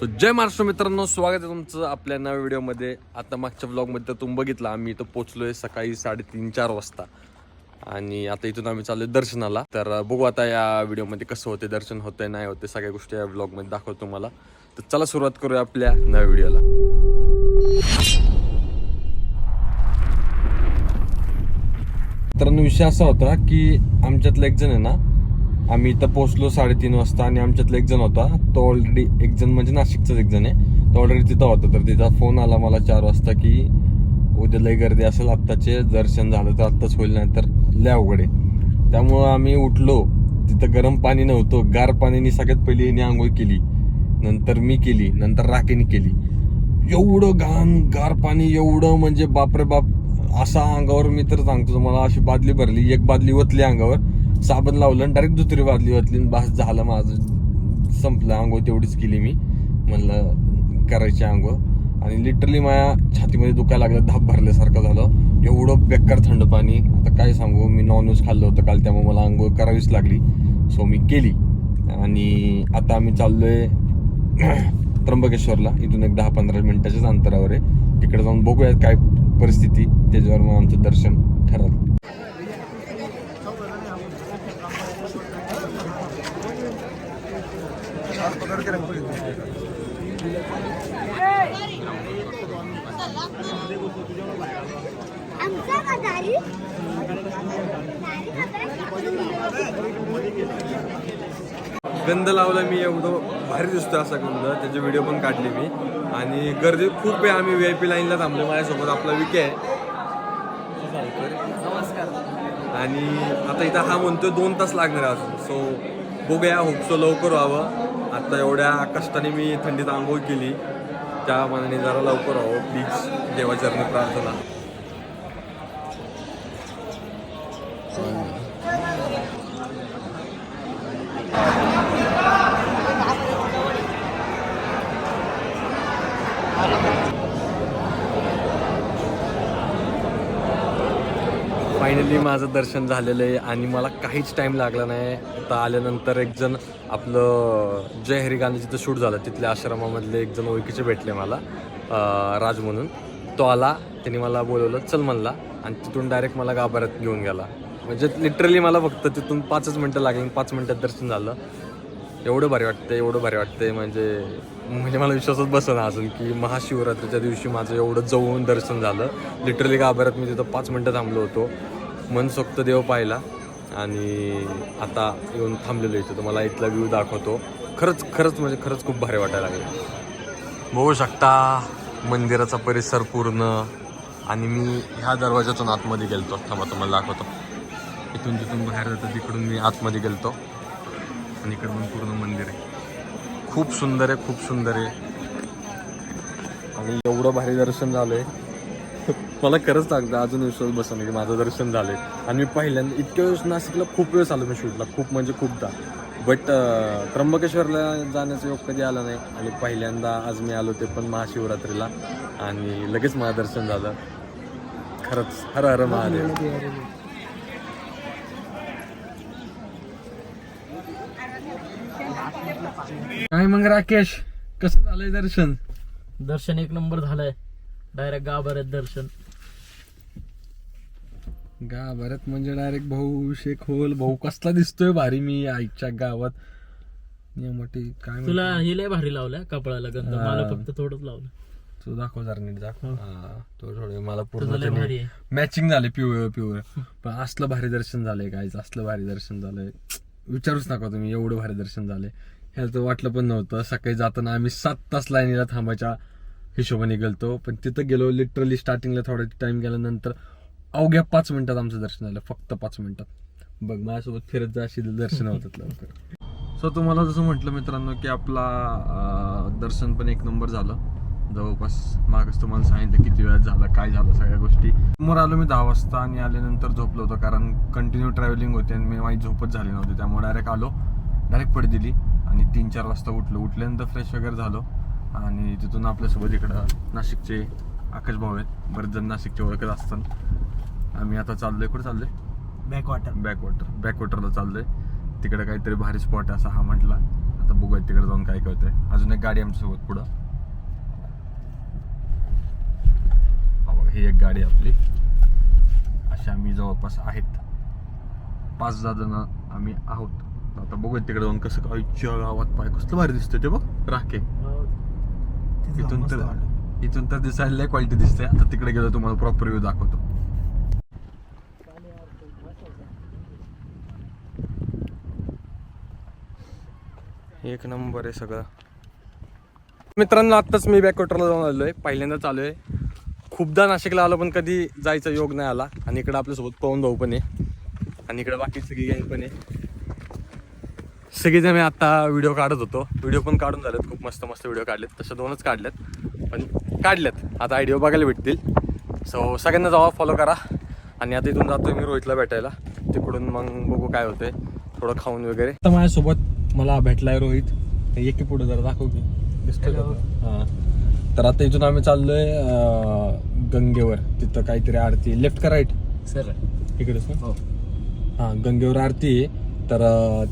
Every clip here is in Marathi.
सो जय महाराष्ट्र मित्रांनो स्वागत आहे तुमचं आपल्या नव्या व्हिडिओमध्ये. आता मागच्या ब्लॉगमध्ये तर तुम्ही बघितलं आम्ही इथं पोचलोय सकाळी साडेतीन चार वाजता. आणि आता इथून आम्ही चाललोय दर्शनाला. तर बघू आता या व्हिडिओमध्ये कसं होते दर्शन होते नाही होते सगळ्या गोष्टी या ब्लॉगमध्ये दाखवतो तुम्हाला. तर चला सुरुवात करूया आपल्या नव्या व्हिडिओला. मित्रांनो विषय असा होता की आमच्यातला एक जण आहे ना आम्ही इथं पोहोचलो साडेतीन वाजता आणि आमच्यातला एक जण होता. तो ऑलरेडी एक जण म्हणजे नाशिकचाच एक जण आहे. तो ऑलरेडी तिथं होता. तर तिचा फोन आला मला चार वाजता की उद्या लई गर्दी असेल आत्ताचे. दर्शन झालं तर आत्ताच होईल नाही तर लय अवघड आहे. त्यामुळं आम्ही उठलो. तिथं गरम पाणी नव्हतं. गार पाण्याने सगळ्यात पहिली हिने आंघोळ केली. नंतर मी केली. नंतर राखेने केली. एवढं घाण गार पाणी एवढं म्हणजे बापरे बाप. असा अंगावर मी तर सांगतो तुम्हाला अशी बादली भरली. एक बादली ओतली अंगावर. साबण लावलं आणि डायरेक्ट दुसरी वाजली वाजली आणि बस झालं माझं. संपलं आंघोळ तेवढीच केली मी. म्हणलं करायची आंघोळ. आणि लिटरली माझ्या छातीमध्ये दुखायला लागलं धाप भरल्यासारखं झालं. एवढं बेकार थंड पाणी. आता काय सांगू मी नॉनव्हेज खाल्लं होतं काल त्यामुळे मला आंघोळ करावीच लागली. सो मी केली. आणि आता आम्ही चाललोय त्र्यंबकेश्वरला. इथून एक दहा पंधरा मिनिटाच्याच अंतरावर आहे. तिकडे जाऊन बघूयात काय परिस्थिती. त्याच्यावर मग आमचं दर्शन ठरवलं आमचा का दारी दारी गंध लावला मी एवढं भारी दिसतोय असा गंध. त्याचे व्हिडिओ पण काढले मी. आणि गर्दी खूप आहे आम्ही व्ही आय पी लाईनला थांबलो माझ्यासोबत. आपला विके आहे. आणि आता इथं हा म्हणतोय दोन तास लागणार अजून. सो बघूया होपसो लवकर व्हावं. आत्ता एवढ्या कष्टाने मी थंडीत आंघोळ केली. त्या मनाने जरा लवकर व्हावं प्लीज देवाचरणी प्रार्थना. फायनली माझं दर्शन झालेलं आहे आणि मला काहीच टाईम लागला नाही. आता आल्यानंतर एक जण आपलं जय हरी गाणं जिथं शूट झालं. तिथल्या आश्रमामधले एक जण ओळखीचे भेटले मला राज म्हणून. तो आला त्याने मला बोलवलं चल म्हणला आणि तिथून डायरेक्ट मला गाभाऱ्यात घेऊन गेला. म्हणजे लिटरली मला फक्त तिथून पाचच मिनटं लागली पाच मिनटात दर्शन झालं. एवढं भारी वाटतं एवढं भारी वाटतंय. म्हणजे म्हणजे मला विश्वासच बसना अजून की महाशिवरात्रीच्या दिवशी माझं एवढं जवळून दर्शन झालं. लिटरली गाभाऱ्यात मी तिथं पाच मिनटं थांबलो होतो. मनसोक्त देव पाहिला आणि आता येऊन थांबलेलो इथं. तुम्हाला इथला व्ह्यू दाखवतो. खरंच खरंच म्हणजे खरंच खूप भारी वाटायला लागलं. बघू शकता मंदिराचा परिसर पूर्ण. आणि मी ह्या दरवाजातून आतमध्ये गेलतो. थांबा तुम्हाला दाखवतो. इथून तिथून बाहेर जातं तिकडून मी आतमध्ये गेलतो. आणि इकडून पूर्ण मंदिर आहे. खूप सुंदर आहे खूप सुंदर आहे. आणि एवढं भारी दर्शन झालं आहे मला खरंच सांगतं अजून विश्वास बसणार की माझं दर्शन झालंय. आणि मी पहिल्यांदा इतक्या वेळेस नाशिकला खूप वेळेस आलो मी शूटला खूप म्हणजे खूपदा. बट त्र्यंबकेश्वरला जाण्याचा योग कधी आला नाही. आणि पहिल्यांदा आज मी आलो ते पण महाशिवरात्रीला. आणि लगेच माझं दर्शन झालं. खरंच हर हर महादेव. काय मग राकेश? कसं झालंय दर्शन? दर्शन एक नंबर झालंय. डायरेक्ट गाभाऱ्यात दर्शन. गाभाऱ्यात म्हणजे डायरेक्ट भाऊ शेख होल भाऊ कसला दिसतोय भारी मी आईच्या गावात. मोठी काय तुला? हे लय भारी लावलाय कपडाला गंध. मला फक्त थोडंच लावलं. तू दाखव जरा नीट दाखव. तो थोडे मला पूर्ण मॅचिंग झाले पिवळ पिवळ पण असलं भारी दर्शन झालंय काय असलं भारी दर्शन झालंय. विचारूच नका तुम्ही एवढं भारी दर्शन झालंय. ह्याला तर वाटलं पण नव्हतं. सकाळी जाताना आम्ही सात तास लाईनीला थांबायच्या हिशोबाने गेलतो. पण तिथं गेलो लिटरली स्टार्टिंगला थोडा टाइम गेल्यानंतर अवघ्या पाच मिनिटात आमचं दर्शन झालं फक्त पाच मिनिटात. बघ माझ्यासोबत फिरत जा अशी दर्शन होतात लवकर. सो तुम्हाला जसं म्हटलं मित्रांनो की आपला अं, दर्शन पण एक नंबर झालं. जवळपास मागच तुम्हाला सांगितलं किती वेळात झालं काय झालं सगळ्या गोष्टी. समोर आलो मी दहा वाजता आणि आल्यानंतर झोपलो होतो कारण कंटिन्यू ट्रॅव्हलिंग होते आणि मी माझी झोपच झाली नव्हती. त्यामुळे डायरेक्ट आलो डायरेक्ट पड दिली आणि तीन चार वाजता उठलो. उठल्यानंतर फ्रेश वगैरे झालो आणि तिथून आपल्यासोबत इकडं नाशिकचे आकाश भाऊ आहेत. बरेच जण नाशिकचे ओळखत असतात. आम्ही आता चाललोय. कुठे चाललोय? बॅक वॉटर बॅकवॉटर बॅकवॉटरला चाललोय. तिकडे काहीतरी भारी स्पॉट आहे असा हा म्हटला. आता बघूया तिकडे जाऊन काय कळतंय. अजून एक गाडी आमच्यासोबत पुढं. हा ही एक गाडी आपली. अशा आम्ही जवळपास आहेत. पाच सहा जण आम्ही आहोत. आता बघूया तिकडे जाऊन कसं काय गावात पाय कसलं भारी दिसतंय ते बघ. राखे. इथून तर इथून तर दिसायला क्वालिटी दिसते आता तिकडे गेलो तुम्हाला प्रॉपर व्ह्यू दाखवतो. एक नंबर आहे सगळं. मित्रांनो आत्ताच मी बॅकवॉटरला जाऊन आलो आहे पहिल्यांदा चालू आहे. खूपदा नाशिकला आलो पण कधी जायचा योग नाही आला. आणि इकडं आपल्यासोबत पवन भाऊ पण आहे. आणि इकडं बाकी सगळी गँग पण आहे. सगळेजण मी आत्ता व्हिडिओ काढत होतो. व्हिडिओ पण काढून झालेत. खूप मस्त मस्त व्हिडिओ काढलेत. तसं दोनच काढलेत. पण काढलेत. आता आयडिओ बघायला भेटतील. सो सगळ्यांना जावा फॉलो करा. आणि आता इथून जातो मी रोहितला भेटायला. तिकडून मग बघू काय होतंय. थोडं खाऊन वगैरे. आता माझ्यासोबत मला भेटलाय रोहित. एक की पुढे जरा दाखव की? हा. तर आता इथून आम्ही चाललोय गंगेवर. तिथं काहीतरी आरती. लेफ्ट का राईट सर इकडेच ना? हो. हा गंगेवर आरती आहे. तर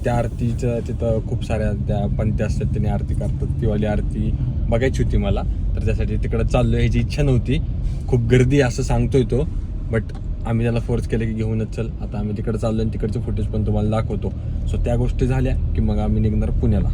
त्या आरतीचं तिथं खूप साऱ्या त्या पंथी असतात त्याने आरती करतात. ती वाली आरती बघायची होती मला. तर त्यासाठी तिकडे चाललोय ह्याची इच्छा नव्हती. खूप गर्दी असं सांगतोय तो. बट आम्ही त्याला फोर्स केलं की घेऊनच चल. आता आम्ही तिकडे चाललो आणि तिकडचे फुटेज पण तुम्हाला दाखवतो. सो त्या गोष्टी झाल्या की मग आम्ही निघणार पुण्याला.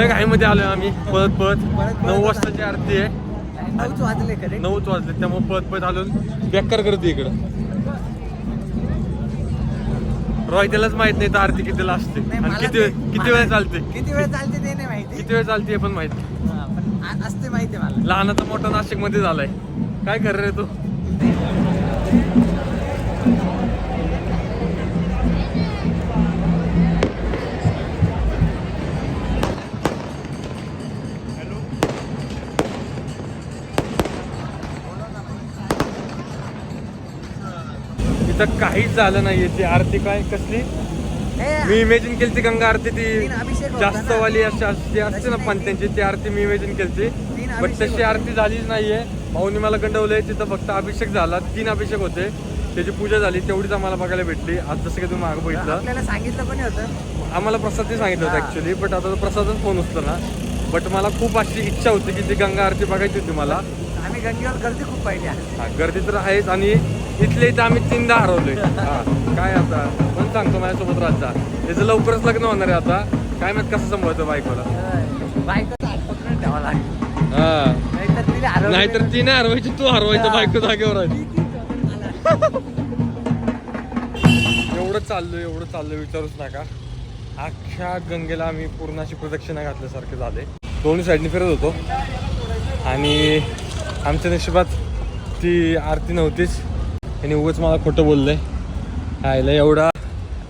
लय घाईमध्ये आलोय आम्ही. पळत पळत. नऊ वाजताची आरती आहे. नऊच वाजले खरे. नऊच वाजले त्यामुळे पळत पळत आलो. बेकार करते इकडं. रोहित्यालाच माहीत नाही तर आरती कितीला असते. आणि किती किती वेळ चालते? किती वेळ चालते ते नाही माहिती. किती वेळ चालते हे पण माहीत असते माहिती मला. लहानाचा मोठा नाशिकमध्ये झालाय. काय कर रे तू? इथं काहीच झालं नाहीये. ती आरती काय कसली? मी इमेजिन केली ती गंगा आरती ती जास्त ना. वाली अशी असते असते ना तशी पण नाही. त्यांची ती आरती मी इमेजिन केली बट तशी. आरती झालीच नाहीये. भाऊनी मला गंडवलंय तिथं फक्त अभिषेक झाला. तीन अभिषेक होते. त्याची पूजा झाली तेवढीच आम्हाला बघायला भेटली. आज जसं की तुम्ही मागं बघितलं. सांगितलं पण होतं आम्हाला प्रसादने सांगितलं होतं. ऍक्च्युली बट आता प्रसादच फोन उचलला बट मला खूप अशी इच्छा होती की ती गंगा आरती बघायची होती मला. आम्ही गंगेवर गर्दी खूप पाहिजे गर्दी तर आहेच आणि इथले इथं आम्ही तीनदा हरवलोय. काय आता? पण सांगतो माझ्यासोबत राहता त्याचं लवकरच लग्न होणार आहे आता. काय माहीत कसं सांभाळतो बायकोला. बायकोचा हात पकडून ठेवा लागेल. हा. नाहीतर तिला हरवलं नाहीतर ती नाही हरवायची तू हरवायचं. बायको जागेवर आली. एवढं चाललोय एवढं चाललोय विचारूच नका. अख्ख्या गंगेला आम्ही पूर्ण अशी प्रदक्षिणा घातल्यासारखे झाले दोन्ही साईडने फिरत होतो. आणि आमच्या नशिबात ती आरती नव्हतीच. त्यांनी उगाच मला खोटं बोललंय. आयला एवढा.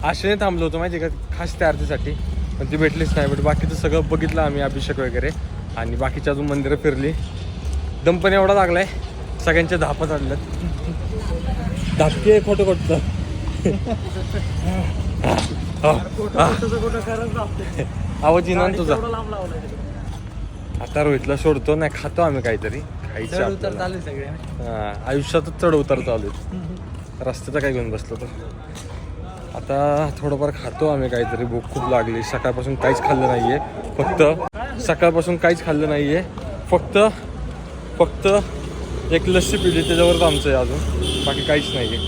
आशेने थांबलो होतो माहिती आहे का? खास त्या आरतीसाठी. पण ती भेटलीच नाही. बट बाकीचं सगळं बघितलं आम्ही अभिषेक वगैरे. आणि बाकीच्या अजून मंदिरं फिरली. दम पण एवढा लागलाय. सगळ्यांच्या धापा चालल्यात धापके खोटं खोटतं आवाज येणार तुझा. आता रोहितला सोडतो नाही खातो आम्ही काहीतरी. चढ उतर. चालू आहे सगळे आयुष्यातच चढ उतार चालू आहे. रस्त्याचा काय घेऊन बसलो तर? आता थोडंफार खातो आम्ही काहीतरी भूक खूप लागली. सकाळपासून काहीच खाल्लं नाहीये फक्त सकाळपासून काहीच खाल्लं नाहीये. फक्त फक्त एक लस्सी पिली त्याच्यावरच आमचं आहे अजून. बाकी काहीच नाहीये.